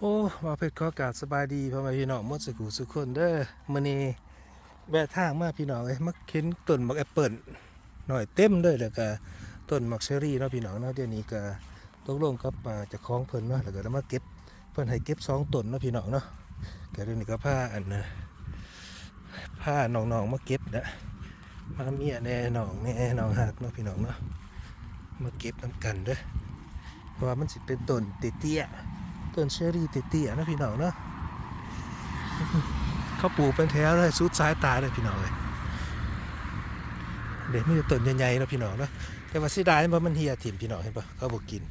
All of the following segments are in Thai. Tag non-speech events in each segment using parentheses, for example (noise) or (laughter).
โอ้มาเพชรขอกาบสบายดีพ่อแม่พี่น้องมดสุขุสุขคนเด้อมื้อนี้แวะทางมาพี่น้องเอ้ยมาเข็นต้นมักแอปเปิลหน่อยเต็มเลยแล้วก็ต้นมักเชอรี่เนาะพี่น้องเนาะเดี๋ยวนี้ก็ตกลงกับอ่าเจ้องเพิ่นเนาะแล้วก็มาเก็บเพิ่นให้เก็บสองต้นเนาะพี่น้องเนาะก็เดี๋ยวนี้ก็พาอันน่ะพาน้องๆมาเก็บนะมาเมียแน่น้องแน่น้องหักเนาะพี่น้องเนาะมาเก็บนํกันเด้อเพราะว่ามันสิเป็นต้นเตี้ยๆ ต้นเชอรี่เตี้ยๆนะพี่น้องเนาะเขาปลูกเป็นแถวเลยสุดสายตาเลยพี่น้องเลยเด็กมีแต่ต้นใหญ่ๆนะพี่น้องเนาะแต่ว่าเสิดายมันมันเฮียถิ่มพี่น้องเห็นปะเขาบอกกิน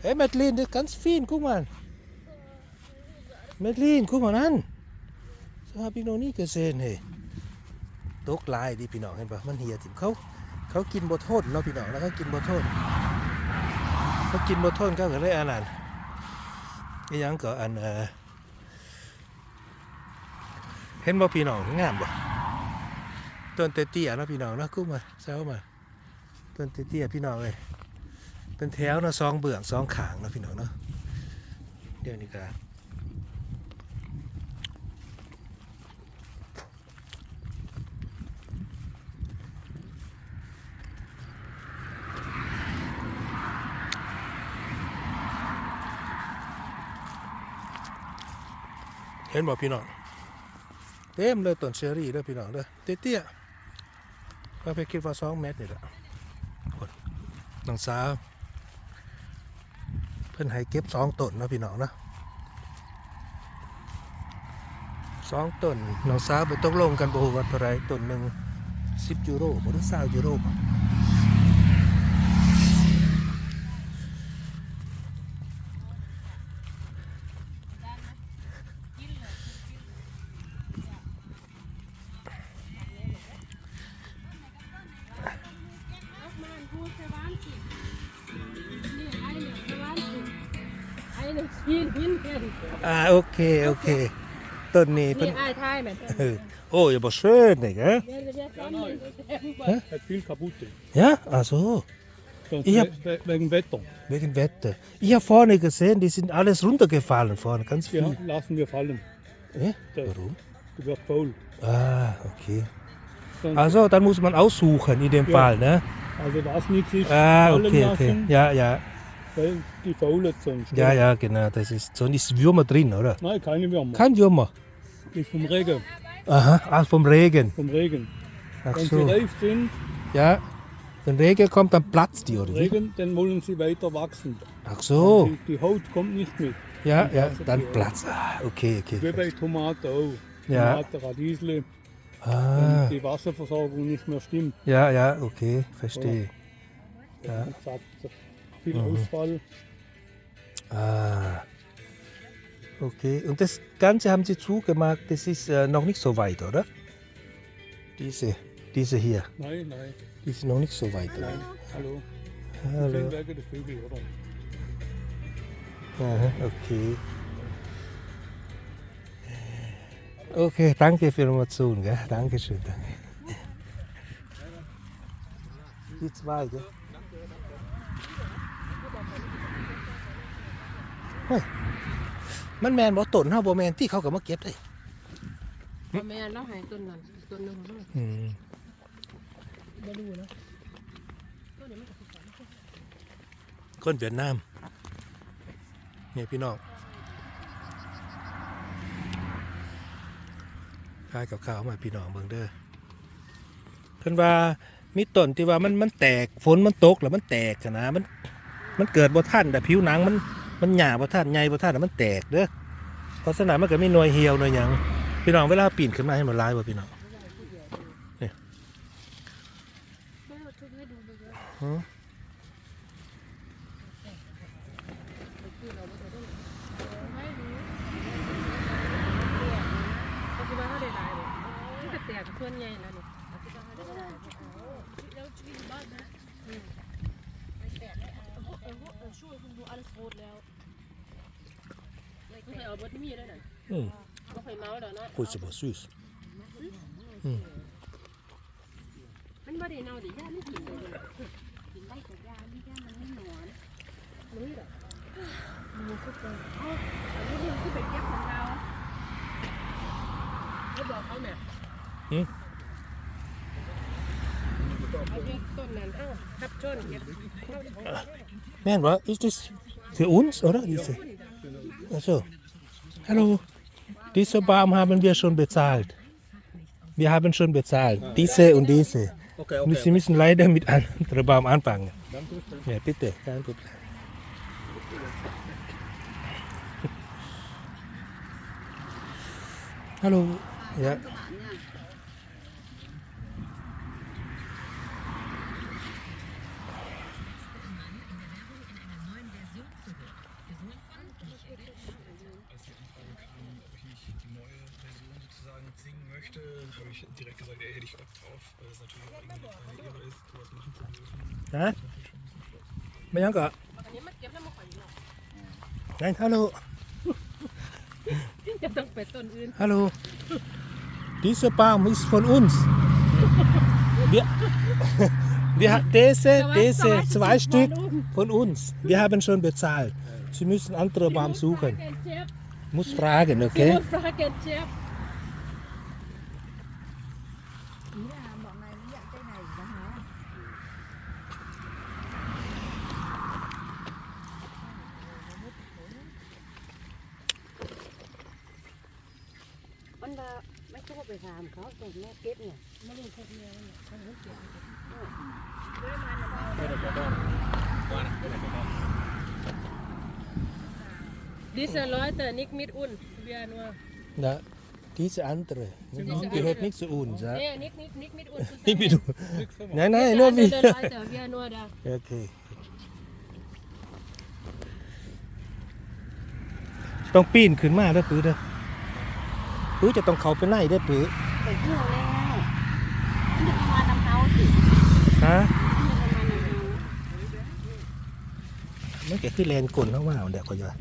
เฮ้ยแมดลินเด็กกันฟินกุ๊กมันแมดลินกุ๊กมันนั่นสหพี่น้องนี่เกษตรเฮ้ตกลายดีพี่น้องเห็นปะมันเฮียถิ่มเขาเขากินบ่โทษเนาะพี่น้องแล้วเขากินบ่โทษเขากินบ่โทษก็เลยอันนั้น อียังก็อันเออเห็นบ่พี่น้องงามบ่ต้นเตี้ยๆเนะพี่น้องนะกู้มาแซวมาต้นเตี้ยๆพี่น้องเลยเป็นแถวนะสองเบื้องสองขางนะพี่น้องเนาะเดี๋ยวนี้ก็ เห็นบ่พี่น้องเต็มเลยต้นเชอรี่เด้อพี่น้องเด้อเตี้ยๆก็ไปคิดว่าสองเมตรนี่แหละคนน้องสาวเพิ่อนให้เก็บสองต้นนะพี่น้องนะสองต้นน้องสาวไปตกลงกันบ่ฮู้ว่าเท่าไรต้นหนึ่งสิบยูโรบ่ถึง20ยูโร บ่ Hin, hin, hin. อ่าโอเคโอเคต้นนี้เพิ่น Nee, ei, ei, men. เออโอ้ยบ่เชิญนี่กะ Ja, det er gammel. Hat viel kaputt. Ja, also Sonst Ich hab- we- we- wegen Wetter. wegen Wetter. Ich habe vorne gesehen, die sind alles runtergefallen vorne, ganz Ja, viel. lassen wir fallen. Hä? Der- Warum? Die wird faul. Ah, okay. Sonst, Also, dann muss man aussuchen in dem Ja. Fall, ne? also was nichts ist, Ah, fallen okay, okay. lassen, Ja, ja. Weil die faulen sonst. Ja, ja, genau. Das ist so ist Würmer drin, oder? Nein, keine Würmer. Kein Würmer. Ist vom Regen. Aha, ah, vom Regen. Vom Regen. Ach Wenn sie so. reif sind, Ja. Wenn Regen kommt, dann platzt die, oder wie? Regen, dann wollen sie weiter wachsen. Ach so. Die, die Haut kommt nicht mit. Ja, Dann ja, dann platzt. Ah, okay, Wie okay. bei Tomaten auch. Ja. Tomaten, Radiesle, Ah, wenn die Wasserversorgung nicht mehr stimmt. ja, ja, okay, verstehe. Ja. Wie gesagt, viel Mhm. Ausfall. Ah. Okay, und das Ganze haben Sie zugemacht, das ist äh, noch nicht so weit, oder? Diese, diese hier, Nein, nein, die sind noch nicht so weit. Oder? nein. Hallo. Hallo. Sind wegen der Vögel, oder? Aha, okay. Okay, danke für die Information, gell? Dankeschön. Danke. Die zwei, gell? เฮ้ยมันแมนบ่ต้นเฮาบ่แมนที่เขาก็มาเก็บเลยแม่เราให้ต้นนั้นต้นหนึงของเราอืมบ่รู้นะคนเวียดนามนี่พี่น้องขายกับข้าวมาให้พี่น้องเบิ่งเด้อเพิ่นว่ามีต้นที่ว่ามันมันแตกฝนมันตกแล้วมันแตกอะนะมัน มันเกิดบ่ทันแต่ผิวหนังมัน มันหยาบ่ทันใหญ่บ่ทันแล้วมันแตกเด้อเพราะฉะนั้นมันก็มีหน่วยเหี่ยวหน่วยหยังพี่น้องเวลาปีนขึ้นมาให้มันลายบ่พี่น้องหือปัจจุบันเขาได้หลายเลยมันก็แตกส่วนใหญ่แล้วไม่เคยเอาบดมีได้น่ะอืมบ่เคยเมาดอกเนาะโอ้ยสบ่ซุยมันบ่ได้เน่าดิย่ามันกินได้เลยกินได้แต่ยานี่ย่ามันไม่หนอนมันนี่ดอกมันก็เป็นเอ้าอันนี้ไปเก็บของเราเขาบอกเขาเนี่ยหืมเอาเก็บต้นนั้นเอ้าทับชนเก็บ Man, was ist das für uns, oder? Diese. Achso. Hallo. Diese Baum haben wir schon bezahlt. Wir haben schon bezahlt. Diese und diese. Okay, Und Sie müssen leider mit anderen Baum anfangen. Ja, bitte. Hallo. Ja. Weil es natürlich auch irgendwie eine kleine Ehre ist, sowas machen zu dürfen. Hä? Mấy nhắn cỡ? อันนี้มันเก็บแล้วมาข่อยเนาะ Này, hallo. จะต้องไปต้นอื่น Hallo. Dieser Baum ist von uns. Wir, wir, ha- diese, diese zwei Stück von uns. Wir haben schon bezahlt. Sie müssen andere Baum suchen. แกนเจ็บ Muss fragen, เก็ okay? บฟราแกนเจ็บ Nhà bọn này nó nhận cây này đó hả? มัน ว่าไม่ชอบไปถามเขาแต่แม่เก็บเนี่ยไม่รู้พวกเนี้ยเนี่ยเขาเก็บดิสร้อยแต่นิกมิดอุ่นเบียนัว Ja, diese andere. Gehört nicht zu uns. Ja? เนี่ยนิกนิกนิกมิดอุ่น Nicht mit uns. Nein, nein, nur เบีย wir. ร้อยแต่เบียนัวดา Okay. ต้องปีนขึ้นมาเด้อปื้อเด้อ ปื้อจะต้องเข้าไปหนเด้อปื้อ Phải vừa lên Nó được hoa năm sáu chỉ ฮะ Nó được hoa năm sáu มันก็คือแลนกลเขามาเอาเดี๋ยวก็จะว่า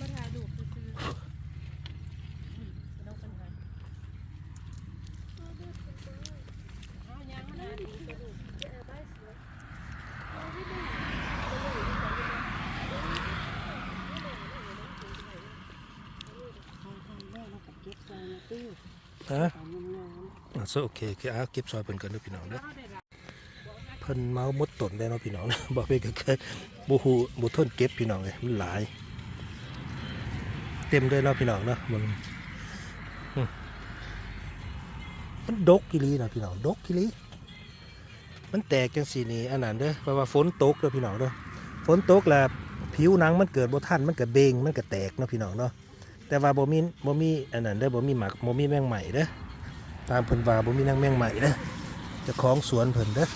มาถ่ายรูปซื้อน้องกันกันเอายางมาเลย Không không đây nó phải kiếp rồi nó tiêu ฮะ Còn nhung nhung อะ โอเคโอเคเอาเก็บซอยเพิ่นกันเด้อพี่น้องเด้อเพิ่นเมาหมดต้นได้เนาะพี่น้องนะบอกไปก็คือบ่ฮู้บ่ทนเก็บพี่น้องเลยมันหลาย เต็มเลยเนาะพี่น้องเนาะมันมันดกอีหลีนะพี่น้องดกอีหลีมันแตกจังซี่นี่อันนั้นเด้อเพราะว่าฝนตกเด้อพี่น้องเด้อฝนตกแล้วผิวหนังมันเกิดบ่ทันมันก็เบงมันก็แตกเนาะพี่น้องเนาะแต่ว่าบ่มีบ่มีอันนั้นเด้อบ่มีหมักบ่มีแมงใหม่เด้อ ตามเพิ่นว่าบ่มีนางแมงใหม่เด้อเจะของสวนเพิ่นเด้อ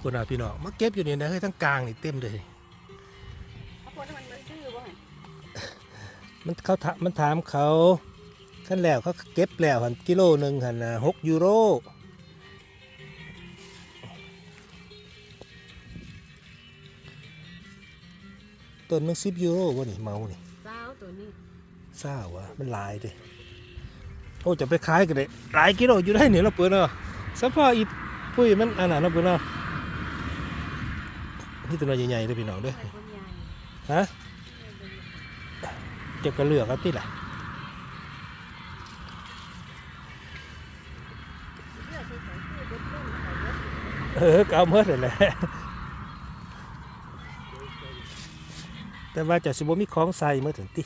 คนอาพี่น้องมาเก็บอยู่นี่นะเฮ้ยทั้งกลางนี่เต็มเลยมันเขาถามมันถามเขาขั้นแล้วเขาเก็บแล้วหันกิโลหนึ่งหันหกยูโร ต้นหนึงสิบยูโรวะนี่เมานี่สาวตัวนี้เศร้าวะมันหลายเด้โอ้จะไปขายกันเลยหลายกิโลอยู่ได้เนี่ยเราะเปิดเนาะสพออีปุ้ยมันอันนั้นเราะเปิดเนาะนี่ตัวน้อยใหญ่ๆเลยพี่น้องเด้อ Con nhà ฮะเก็บกระเหลือกครับที่ล่ะเออก็เอาเมื่อแหละ แต่ว่าจะสิบ่มีของใส่เมื่อถึงติ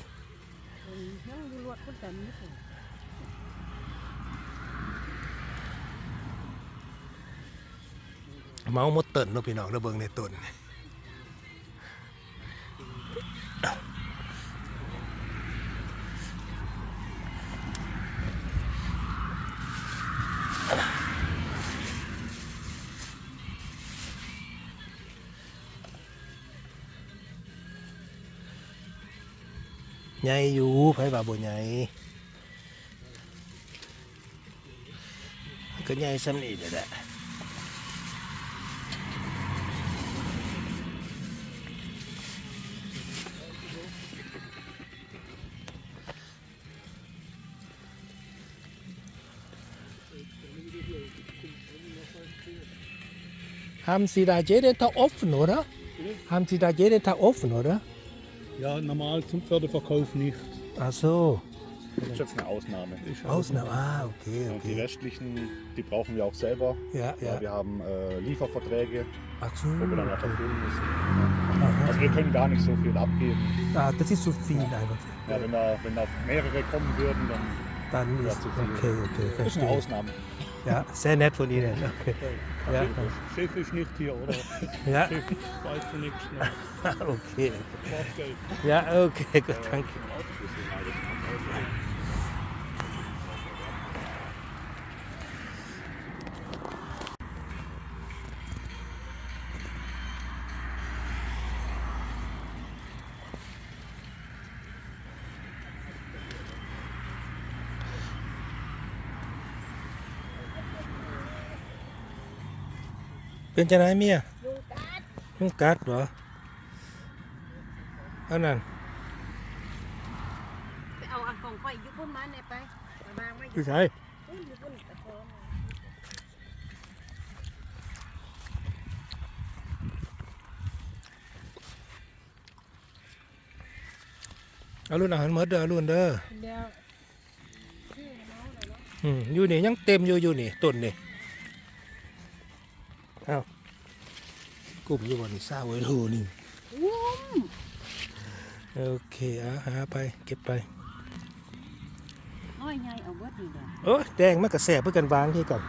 เมาหมดเตินเนาะพี่น้องเราเบิ่งในต้น ใหญ่อยู่ไผว่าบ่ใหญ่ก็ใหญ่ซ้ำนี่แหละฮ Haben Sie da jeden Tag offen, oder? Haben Sie da jeden Tag offen, oder? Ja, normal zum Pferdeverkauf nicht. Ach so. Das ist jetzt eine Ausnahme. Ausnahme. Ah, okay, Und die okay. restlichen, die brauchen wir auch selber. Ja, ja. Wir haben äh, Lieferverträge, Ach so. wo wir dann auch Okay. erfüllen müssen. Ja. Aha. Also wir können gar nicht so viel abgeben. Ah, das ist zu viel einfach. Ja, wenn, da, wenn da mehrere kommen würden, dann Dann Ja, ist zu viel. okay, okay, das ist eine verstehe. Ausnahme. Ja, sehr nett von Ihnen. Okay. Ja, Chef ist nicht hier, oder? ja, Chef weiß von nichts. Ne? okay. Ja, okay, gut, danke. เป็นจะไหนเมียยุงกัดยุงกัดเหรออันนั้นไปเอาอันของข่อยอยุพุ่นมาเนี่ยไปไปวางไว้อคืยู่อใช่พุ่นอยู่พุ่นตะโกนเอารุ่นอาหารหมดเด้อเอารุ่นเด้อเดียวอืมอยู่นี่ยังเต็มอยู่อยู่นี่ต้นนี่ กลุ่มอยู่บนนี่ซาไว้รูนี่วุ้มโอเคเอาหาไปเก็บไปน้อยใหญ่เอาเบิดนี่เด้อโอ้ยแดงมันกระแสเพื่อกันวางที่ก่อน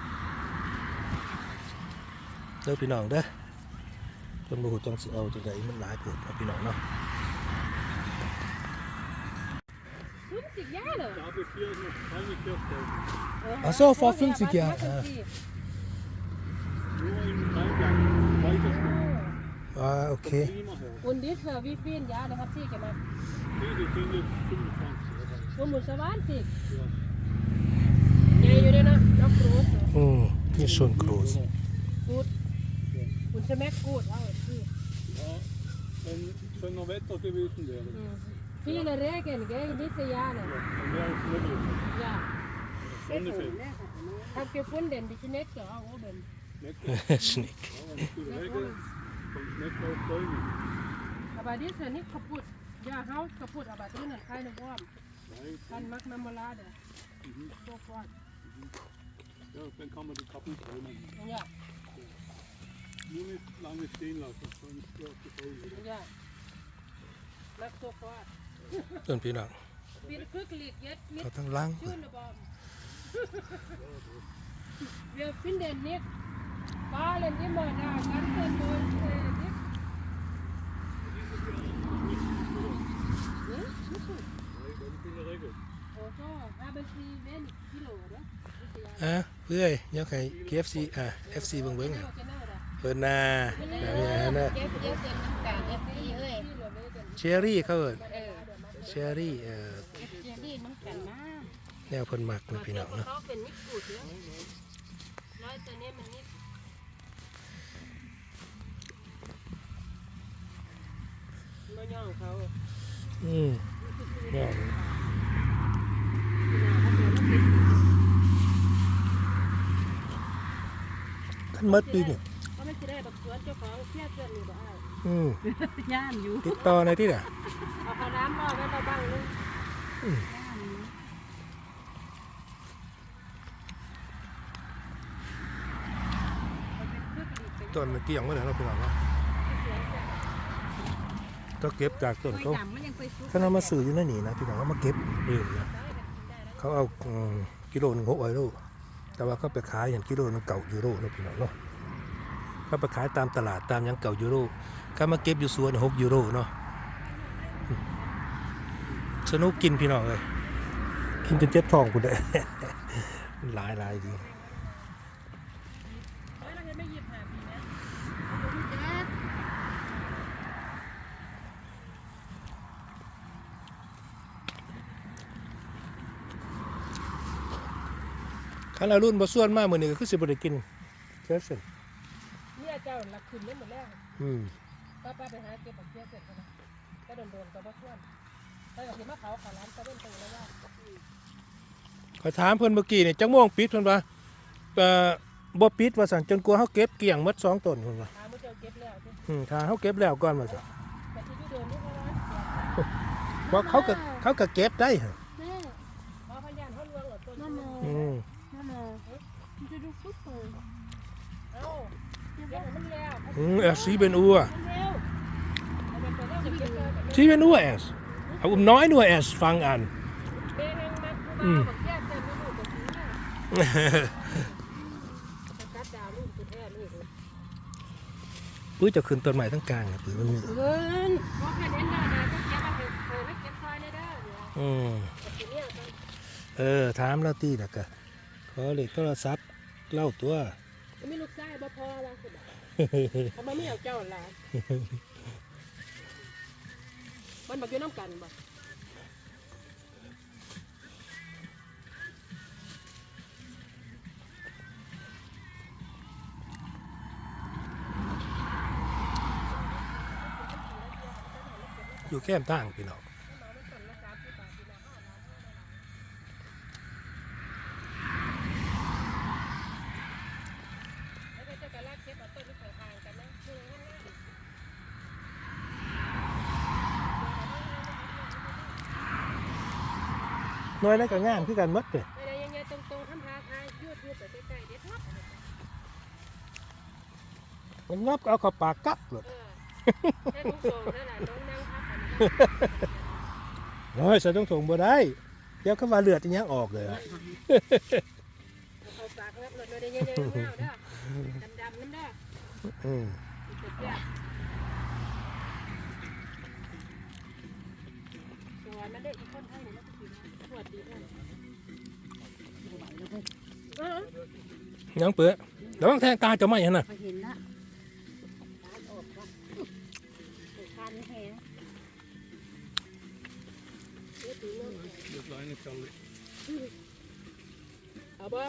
เด้อพี่น้องเด้อคนบูจังสิเอาจังไดมันหลายปวดเอาพี่น้องเนาะคุณสิย่าเหรอ Da habe ich hier noch keine Kirche. อ๋อโซฟอร์ฟินสิกยาอ่า Nur im Rheingang. Ah, okay. Und ich, äh, wie viel Jahre hat sie gemacht? Nee, die sind jetzt 25. 25? Ja. Ja, Jürgen, noch groß. Ist schon groß. Gut. Und sie merkt gut auch. Ja, wenn schon noch Wetter gewesen wäre. Mhm. Viele Regen, gell, diese Jahre. Ja, wäre es möglich. Ja. Ich habe gefunden, die Schnecke auch oben. Schnecke. (laughs) สนิก Ja, wenn viel Regen, dann schmeckt auch Bäume. Aber die ist ja nicht kaputt. Ja, Haus kaputt, aber drinnen keine Wurm. Nein, Kann mag Marmelade. Sofort. ja, dann kann man die Kappen trennen. Ja, Nur nicht lange stehen lassen, sonst läuft die Bäume wieder. ja. Mag sofort. ต้นพี่น้อง Wir glücklich jetzt mit เขาทั้งล้าง schönen Baum. Wir finden nichts. Fallen immer da, ganze Bäume. Äh, nichts. Hm? Nicht อะเอ้ยยกให้ KFC อะ FC เบิ่งเบิ่งอะ Genau, genau, da. เพิ่นน่ะแบบนี้นะเนี่ยเชอรี่เขาเอิ้นเออเชอรี่เอ่อเก็บเจนี่น้ำกันมาแนวเพิ่นมักนะพี่น้องเนาะ Kaufen nicht gut, ja? Leute nehmen nicht. Nó nhon เขาอืมเนี่ยท่านหมดปีนี่เขาไม่ได้บักสวนเจ้าของเพี้ยเพื่อนนี่บ่อ้ายอืมย่านอยู่ติดต่อในที่น่ะเอาข้าวน้ำรอไว้เราบ้างนึงต้นมันเกี่ยงไว้แล้วเราะพี่น้องเนาะ ก็เก็บจากต้นกล้เขาวยดำมันยังไปซุกเขานำมาซื้ออยู่ในนี่นะพี่น้องเขามาเก็บเองนะเขาเอาอืมกิโลหนึงหกยูโรแต่ว่าเขาไปขายอย่างกิโลหนึงเก่ายูโรนะพี่น้องเนาะเขาไปขายตามตลาดตามหยังเก่ายูโรเขามาเก็บอยู่สวนหกยูโรเนาะอืมสนุกกินพี่น้องเลยกินจนเจ็บท้องกูได้หลายหลายดี เราจะไม่หยิบหาปีนะ คันอารุ่นบ่ส่วนมากมื้อนี้ก็คือสิบ่ได้กินเชื้อเส้นเนี่ยเจ้าหลักขึ้นนี่หมดแล้วอืมป้าป้าไปหาเก็บบักเพี้ยเสร็จแล้วนะก็โดนโดนก็บ่ชวนไปกับที่มาเขาขาร้านก็เล่นตัวแล้วว่าขอยถามเพิ่นเมื่อกี้นี่จังม่วงปิดเพิ่นว่าเอ่อบ่ปิดว่าสั่นจนกลัวเฮาเก็บเกลี้ยงหมดสองต้นพุ่นว่าถามว่าเจ้าเก็บแล้วที่อืมถ้าเฮาเก็บแล้วก่อนว่าสั่นแต่ที่อยู่เดินนี่เพราะว่าบ่เขาก็เขาก็เก็บได้หั่นแม่เพราะพยานเขาลวงเหรอต้นนั่นเลยอืม er sieben Uhr มัวเอาไปเปิดแล้วเก็บเลย sieben Uhr erst aber um 9 Uhr erst fang an เด้งมักผู้บ่าวบอกแก้เต็มไม่รู้กับสีเนี่ยจะกัดดาวลูกตัวแท้ลูกปุ้ยจะขึ้นต้นไม้ทั้งกลางน่ะปุ้ยมันเงินเพราะแค่เอออไม่เก็บซอยเลยเด้อเดี๋ยวอืมกับสีเนี่ยมันเออถามเราตีแล้วก็ขอเลขโทรศัพท์ เล่าตัวไม่ลูกชายบ่พอว่าคือแบบทำไมไม่เอาเจ้าล่ะมันบอกอยู่น้ำกันบ่อยู่แค่มทางพี่น้อง แล้วก็จะกระลากเก็บเอาต้นที่ข้างๆกันนะคือง่ายๆ หน้อยแล้วก็งามคือกันหมดเด้ไม่ได้ยังไงตรงๆทำพาทายยืดยืดไปใกล้ๆเด็ดทับมันงับก็เอาเข้าปากกับเลยเออแค่ทุกโงนั่นแหละน้องนั่งพับอันนี้น้อยใส่ต้องถงบ่ได้เดี๋ยวเขาว่าเลือดอีหยังออกเลยอะเอาปากแล้วเลยได้ยังไงเงาเด้อดำๆนั่นเด้ออืมอีกเดียวสวยมันได้อีกคนไทยนี่มันก็ เออยังเปื้อระวังแทงตาเจะไม่เห็นน่ะไปเห็นละร้านออกละคันแหง Der kleine Kerl. เอาบ่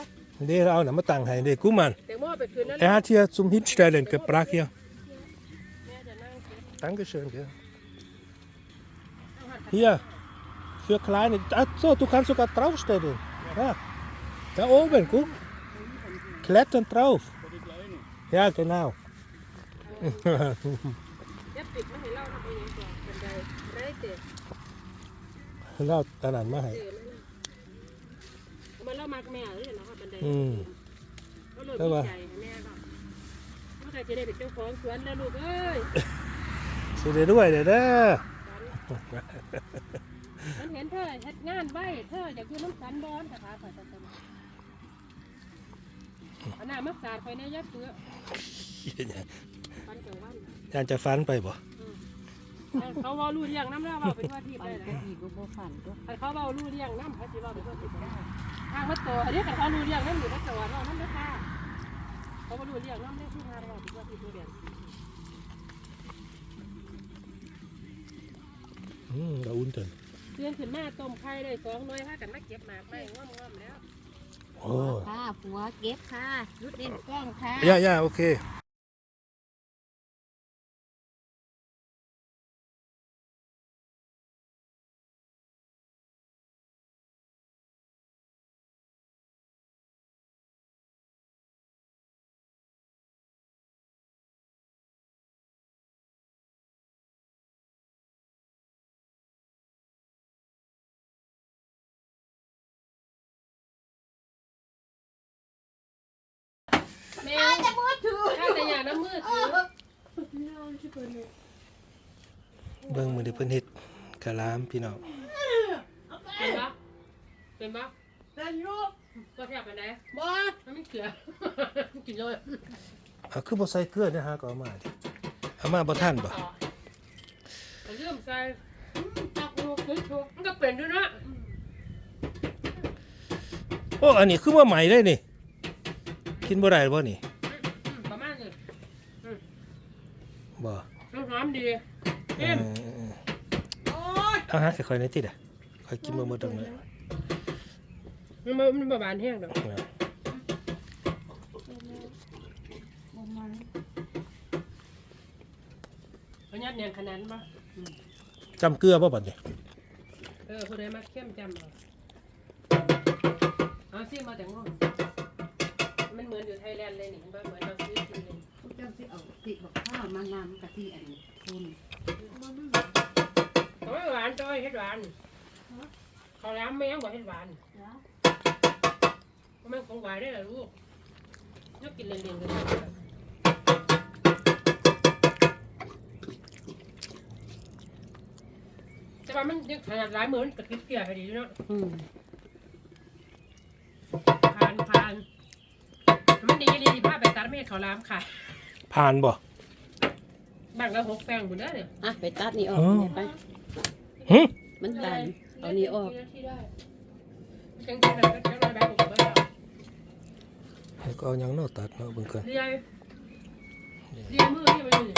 เดี๋ยวเราเอาหนัมาตั้งให้เด็กกูมันแตงโมไปคืนนั่น Er hat hier zum Hinstellen gebracht hier. แม่จะนั่งเก็บ Dankeschön. Gell. เอาหัน Hier, für kleine. Ach so, du kannst sogar draufstellen. Ja. Da oben, guck. Klettern drauf. Ja, genau. เก็บปิดมาให้เล่าทำเองก่อนบันไดได้เตะเราตอนนั้นมาให้เตะมันเล่ามักแม่เลยนะครับบันไดอืมก็เลยดีใจแม่ก็เมื่อไหร่จะได้เป็นเจ้าของสวนแล้วลูกเอ้ยสิได้ด้วยเด้อเด้อมันเห็นเธอเฮ็ดงานไว้เธออยากอยู่น้ำสันบอนค่ะค่ะค่ะ อันน่ะมักสาดคอยในยัดเปื้อฟันเกิดวันยานจะฟันไปบ่เขาว่ารู้เรื่องน้ำแล้วว่าเป็นว่าที่ไปไปก็นะดีก็บ่ฝันก็ถ้าเขาว่ารู้เรื่องน้ำเขาสิว่าเป็นว่าที่ไปทางมัดโตอันนี้กับเขารู้เรื่องน้ำอยู่มัดโตเราน้ำนะคะเขาว่ารู้เรื่องน้ำได้ที่ทางเราเป็นว่าที่ตัวเดียนอืม da unten เตือนขึ้นมาต้มไข่ได้สองหน่วยค่ะกันมาเก็บหมากไม่ง่อมๆแล้ว โอ้ ค่ะหัวเก็บค่ะรุดเด่นกล้องค่ะ ja ja okay แาแต่อย่างน้ำมือถือเบิ่งมือเดี๋ยวเพิ่นเฮ็ดกะลามพี่น้องเป็นปะเป็นปะเป็นยูก็แทบไปไหนบ่มันเกลือกินเลยเอาคือบ่ใส่เกลือเด้อฮะก็เอามาดิเอามาบ่ทันบ่ต่อเอาเริ่มใส่ตักลูกทุกทุกมันก็เป็นด้วยนะโอ้อันนี้คือว่าใหม่เลยนี่กินบ่ได้บ่นี่ บ่น้ำหอมดีเอเอ็มอเอาฮะค่อยๆหนี่อยติดอะค่อยกินบ่หมดตรงนี้มันบ่มันประมาณแห้งดอกเพราะยัดเนียนขนาดนั้นปะจำเกลือบ่บัดนี้เออผู้ใดมาเข้มจำเอาเอาซิมาแต่งงอืมมันเหมือนอยู่ไทยแลนด์เลยนี่มันเหมือนเราซื้อกินเลย ติบอกข้าวมานำกะทิอันนี้คุณเขาไม่หวานจ้อยเฮ็ดหวานเขาล้ำแมงบอกเฮ็ดหวานเพราะมันของหวานได้เหรอลูกยกกินเรียนๆกันเลยแต่ว่ามันยังขนาดหลายมือมันกระติบเกลี่ยพอดีเนาะอืมผ่านผ่านมันดีดีผ้าไปตัดไม่ให้เขาล้ำค่ะ ผ่านบ่บ้านเราหกแปลงหมดแล้วเนี่ยอะไปตัดนี่ออกอ๋อเนี่ยไปหึมันตันเอานี่ออกจังจังเลยจังเลยแบบผมว่าให้ก็เอาหยังเนาะตัดเนาะเบิ่งกันเรียเรียมือนี่มันอยู่